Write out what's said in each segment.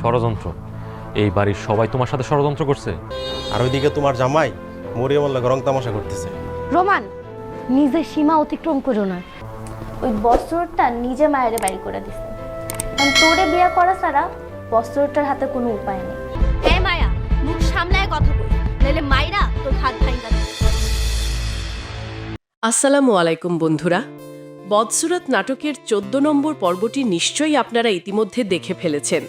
ষড়যন্ত্র। এই বাড়ির সবাই তোমার সাথে ষড়যন্ত্র করছে। আর ওইদিকে তোমার জামাই মরিয়মের লাগে রং তামাশা করতেছে। রোমান নিজের সীমা অতিক্রম করো না। ওই বস্ত্রটা নিজে মায়ের বাড়ি করে দিছে। কারণ তোরে বিয়ে করা ছাড়া বস্ত্রটার হাতে কোনো উপায় নেই। হে মায়া মুখ সামলায় কথা বল নাহলে মাইরা তোর হাত ভাঙা আসসালামু আলাইকুম বন্ধুরা। বদসুরাত নাটকের চোদ্দ নম্বর পর্বটি নিশ্চয়ই আপনারা ইতিমধ্যে দেখে ফেলেছেন।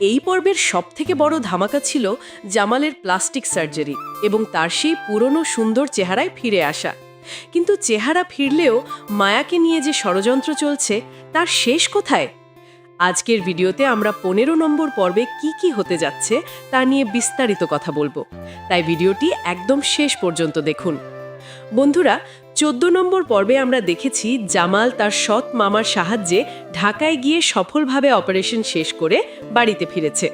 এই পর্বের সবথেকে বড় ধামাকা ছিল জামালের প্লাস্টিক সার্জারি এবং তার সেই পুরনো সুন্দর চেহারায় ফিরে আসা। কিন্তু চেহারা ফিরলেও মায়াকে নিয়ে যে ষড়যন্ত্র চলছে, তার শেষ কোথায়? আজকের ভিডিওতে আমরা পনেরো নম্বর পর্বে কি কি হতে যাচ্ছে তা নিয়ে বিস্তারিত কথা বলব। তাই ভিডিওটি একদম শেষ পর্যন্ত দেখুন। বন্ধুরা চোদ্দ নম্বর পর্বে আমরা দেখেছি জামাল তার সৎ মামার সাহায্যে ঢাকায় গিয়ে সফলভাবে অপারেশন শেষ করে বাড়িতে ফিরেছে।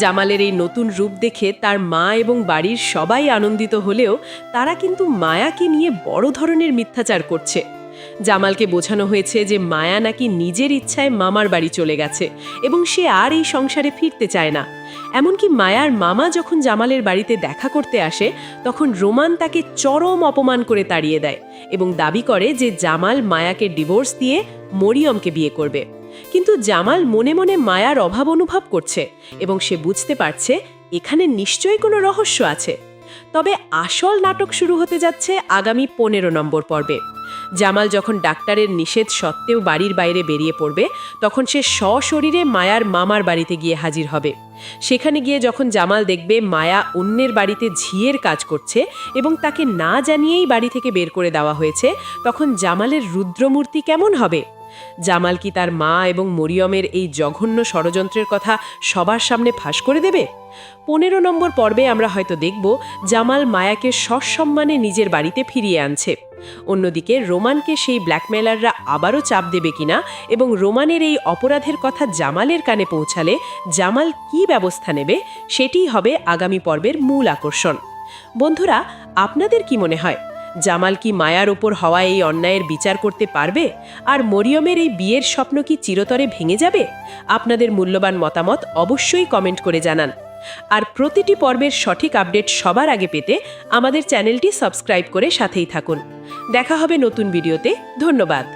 জামালের এই নতুন রূপ দেখে তার মা এবং বাড়ির সবাই আনন্দিত হলেও তারা কিন্তু মায়াকে নিয়ে বড় ধরনের মিথ্যাচার করছে। জামালকে বোঝানো হয়েছে যে মায়া নাকি নিজের ইচ্ছায় মামার বাড়ি চলে গেছে এবং সে আর এই সংসারে ফিরতে চায় না। এমনকি মায়ার মামা যখন জামালের বাড়িতে দেখা করতে আসে, তখন রোমান তাকে চরম অপমান করে তাড়িয়ে দেয় এবং দাবি করে যে জামাল মায়াকে ডিভোর্স দিয়ে মরিয়মকে বিয়ে করবে। কিন্তু জামাল মনে মনে মায়ার অভাব অনুভব করছে এবং সে বুঝতে পারছে এখানে নিশ্চয়ই কোনো রহস্য আছে। তবে আসল নাটক শুরু হতে যাচ্ছে আগামী পনেরো নম্বর পর্বে। জামাল যখন ডাক্তারের নিষেধ সত্ত্বেও বাড়ির বাইরে বেরিয়ে পড়বে, তখন সে সশরীরে মায়ার মামার বাড়িতে গিয়ে হাজির হবে। সেখানে গিয়ে যখন জামাল দেখবে মায়া অন্যের বাড়িতে ঝিয়ের কাজ করছে এবং তাকে না জানিয়েই বাড়ি থেকে বের করে দেওয়া হয়েছে, তখন জামালের রুদ্রমূর্তি কেমন হবে? জামাল কি তার মা এবং মরিয়মের এই জঘন্য ষড়যন্ত্রের কথা সবার সামনে ফাঁস করে দেবে? পনেরো নম্বর পর্বে আমরা হয়তো দেখব জামাল মায়াকে সসম্মানে নিজের বাড়িতে ফিরিয়ে আনছে। অন্যদিকে রোমানকে সেই ব্ল্যাকমেলাররা আবারও চাপ দেবে কিনা এবং রোমানের এই অপরাধের কথা জামালের কানে পৌঁছালে জামাল কি ব্যবস্থা নেবে সেটিই হবে আগামী পর্বের মূল আকর্ষণ। বন্ধুরা, আপনাদের কি মনে হয়? জামাল কি মায়ার ওপর হওয়া এই অন্যায়ের বিচার করতে পারবে? আর মরিয়মের এই বিয়ের স্বপ্ন কি চিরতরে ভেঙে যাবে? আপনাদের মূল্যবান মতামত অবশ্যই কমেন্ট করে জানান। আর প্রতিটি পর্বের সঠিক আপডেট সবার আগে পেতে আমাদের চ্যানেলটি সাবস্ক্রাইব করে সাথেই থাকুন। দেখা হবে নতুন ভিডিওতে। ধন্যবাদ।